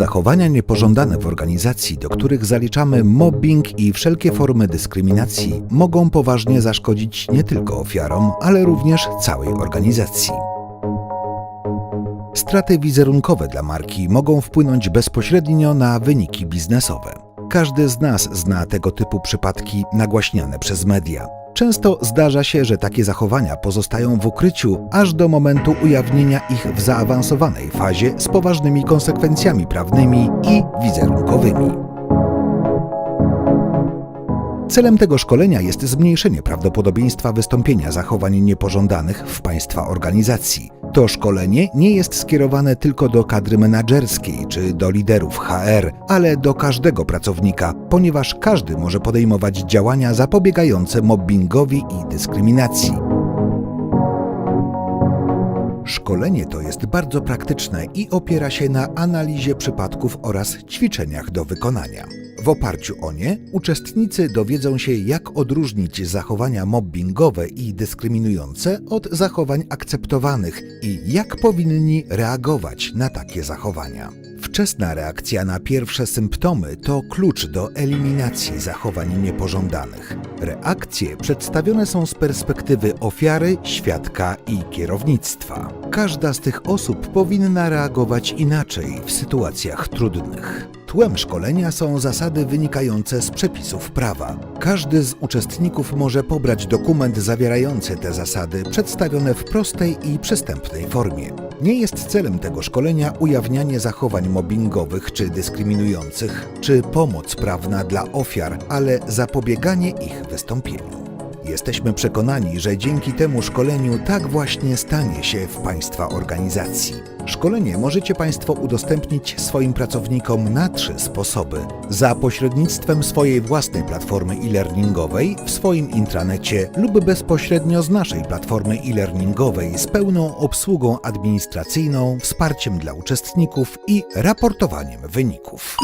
Zachowania niepożądane w organizacji, do których zaliczamy mobbing i wszelkie formy dyskryminacji, mogą poważnie zaszkodzić nie tylko ofiarom, ale również całej organizacji. Straty wizerunkowe dla marki mogą wpłynąć bezpośrednio na wyniki biznesowe. Każdy z nas zna tego typu przypadki nagłaśniane przez media. Często zdarza się, że takie zachowania pozostają w ukryciu aż do momentu ujawnienia ich w zaawansowanej fazie z poważnymi konsekwencjami prawnymi i wizerunkowymi. Celem tego szkolenia jest zmniejszenie prawdopodobieństwa wystąpienia zachowań niepożądanych w Państwa organizacji. To szkolenie nie jest skierowane tylko do kadry menedżerskiej czy do liderów HR, ale do każdego pracownika, ponieważ każdy może podejmować działania zapobiegające mobbingowi i dyskryminacji. Szkolenie to jest bardzo praktyczne i opiera się na analizie przypadków oraz ćwiczeniach do wykonania. W oparciu o nie uczestnicy dowiedzą się, jak odróżnić zachowania mobbingowe i dyskryminujące od zachowań akceptowanych i jak powinni reagować na takie zachowania. Wczesna reakcja na pierwsze symptomy to klucz do eliminacji zachowań niepożądanych. Reakcje przedstawione są z perspektywy ofiary, świadka i kierownictwa. Każda z tych osób powinna reagować inaczej w sytuacjach trudnych. Tłem szkolenia są zasady wynikające z przepisów prawa. Każdy z uczestników może pobrać dokument zawierający te zasady, przedstawione w prostej i przystępnej formie. Nie jest celem tego szkolenia ujawnianie zachowań mobbingowych czy dyskryminujących, czy pomoc prawna dla ofiar, ale zapobieganie ich wystąpieniu. Jesteśmy przekonani, że dzięki temu szkoleniu tak właśnie stanie się w Państwa organizacji. Szkolenie możecie Państwo udostępnić swoim pracownikom na trzy sposoby. Za pośrednictwem swojej własnej platformy e-learningowej, w swoim intranecie lub bezpośrednio z naszej platformy e-learningowej z pełną obsługą administracyjną, wsparciem dla uczestników i raportowaniem wyników.